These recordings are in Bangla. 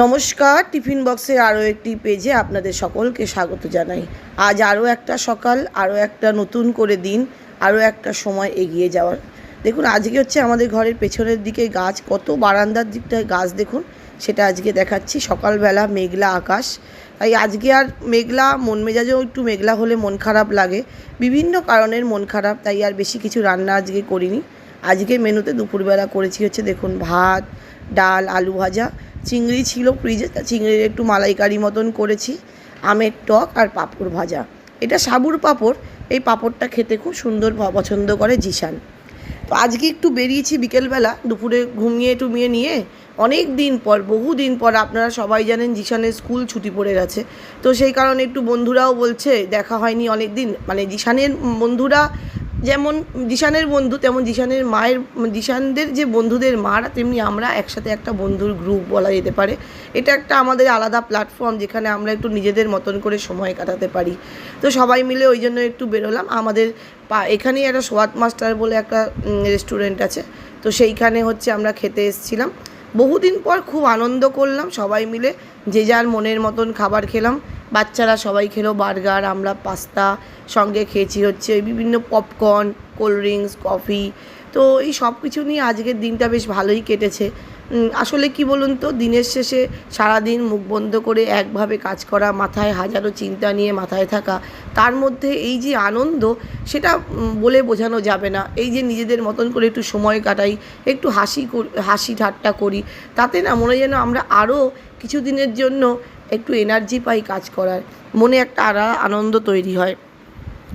নমস্কার, টিফিন বক্সের আরও একটি পেজে আপনাদের সকলকে স্বাগত জানাই। আজ আরও একটা সকাল, আরও একটা নতুন করে দিন, আরও একটা সময় এগিয়ে যাওয়ার। দেখুন, আজকে হচ্ছে আমাদের ঘরের পেছনের দিকে গাছ, কত বারান্দার দিকটায় গাছ দেখুন, সেটা আজকে দেখাচ্ছি। সকালবেলা মেঘলা আকাশ, তাই আজকে আর মেঘলা, মন মেজাজেও একটু মেঘলা হলে মন খারাপ লাগে। বিভিন্ন কারণের মন খারাপ, তাই আর বেশি কিছু রান্না আজকে করিনি। আজকে মেনুতে দুপুরবেলা করেছি হচ্ছে, দেখুন, ভাত, ডাল, আলু ভাজা। চিংড়ি ছিল ফ্রিজে তা চিংড়ির একটু মালাইকারি মতন করেছি, আমের টক আর পাঁপড় ভাজা। এটা সাবুর পাঁপড়, এই পাঁপড়টা খেতে খুব সুন্দর পছন্দ করে জিশান। তো আজকে একটু বেরিয়েছি বিকেলবেলা, দুপুরে ঘুমিয়ে টুমিয়ে নিয়ে, অনেক দিন পর, বহু দিন পর আপনারা সবাই জানেন জিশানের স্কুল ছুটি পড়ে গেছে। তো সেই কারণে একটু বন্ধুরাও বলছে, দেখা হয়নি অনেক দিন মানে জিশানের বন্ধুরা যেমন জিশানের বন্ধু, তেমন জিশানের মায়ের জিশানদের যে বন্ধুদের মারা, তেমনি আমরা একসাথে একটা বন্ধুর গ্রুপ বলা যেতে পারে। এটা একটা আমাদের আলাদা প্ল্যাটফর্ম যেখানে আমরা একটু নিজেদের মতন করে সময় কাটাতে পারি। তো সবাই মিলে ওই জন্য একটু বেরোলাম। আমাদের পা- এখানেই একটা সোয়াদ মাস্টার বলে একটা রেস্টুরেন্ট আছে। তো সেইখানে হচ্ছে আমরা খেতে এসেছিলাম। বহুদিন পর খুব আনন্দ করলাম। সবাই মিলে যে যার মনের মতন খাবার খেলাম। বাচ্চারা সবাই খেলো বার্গার, আমরা পাস্তা সঙ্গে খেয়েছি হচ্ছে বিভিন্ন পপকর্ন কোল্ড ড্রিঙ্কস কফি তো এই সব কিছু নিয়ে আজকের দিনটা বেশ ভালোই কেটেছে। আসলে কি বলুন তো, দিনের শেষে সারাদিন মুখ বন্ধ করে একভাবে কাজ করা, মাথায় হাজারো চিন্তা নিয়ে মাথায় থাকা, তার মধ্যে এই যে আনন্দ, সেটা বলে বোঝানো যাবে না। এই যে নিজেদের মতন করে একটু সময় কাটাই, একটু হাসি হাসি ঠাট্টা করি, তাতে না মনে যেন আমরা আরও কিছু দিনের জন্য একটু এনার্জি পাই কাজ করার। মনে একটা আরা আনন্দ তৈরি হয়।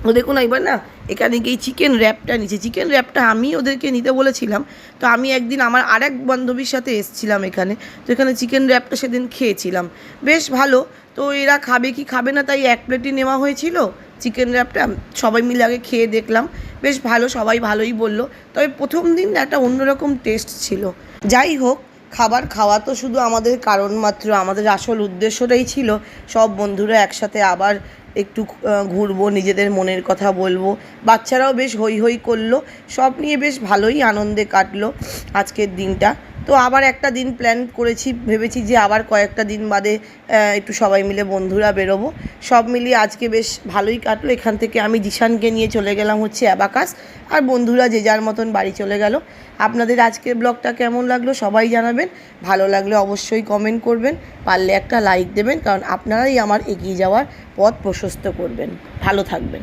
ও দেখুন এবার না, এখানে গিয়ে চিকেন র্যাপটা নিচ্ছে চিকেন র্যাপটা আমি ওদেরকে নিতে বলেছিলাম। তো আমি একদিন আমার আরেক বান্ধবীর সাথে এসছিলাম এখানে। তো এখানে চিকেন র্যাপটা সেদিন খেয়েছিলাম। বেশ ভালো। তো এরা খাবে কি খাবে না তাই এক প্লেটই নেওয়া হয়েছিল চিকেন র্যাপটা সবাই মিলে আগে খেয়ে দেখলাম। বেশ ভালো, সবাই ভালোই বলল। তবে প্রথম দিন একটা অন্যরকম টেস্ট ছিল। যাই হোক খাবার খাওয়া তো শুধু আমাদের কারণ মাত্র, আমাদের আসল উদ্দেশ্যটাই ছিল সব বন্ধুরা একসাথে আবার একটু ঘুরবো, নিজেদের মনের কথা বলব। বাচ্চারাও বেশ হই হই করল, সব নিয়ে বেশ ভালোই আনন্দে কাটলো আজকের দিনটা। তো আবার একটা দিন প্ল্যান করেছি, ভেবেছি যে আবার কয়েকটা দিন বাদে একটু সবাই মিলে বন্ধুরা বেরোবো। সব মিলিয়ে আজকে বেশ ভালোই কাটলো। এখান থেকে আমি জিশানকে নিয়ে চলে গেলাম হচ্ছে অ্যাবাকাস। আর বন্ধুরা যে যার মতন বাড়ি চলে গেল। আপনাদের আজকের ব্লগটা কেমন লাগল সবাই জানাবেন। ভালো লাগলে অবশ্যই কমেন্ট করবেন। পারলে একটা লাইক দেবেন। কারণ আপনারাই আমার এগিয়ে যাওয়ার পথ প্রশস্ত করবেন। ভালো থাকবেন।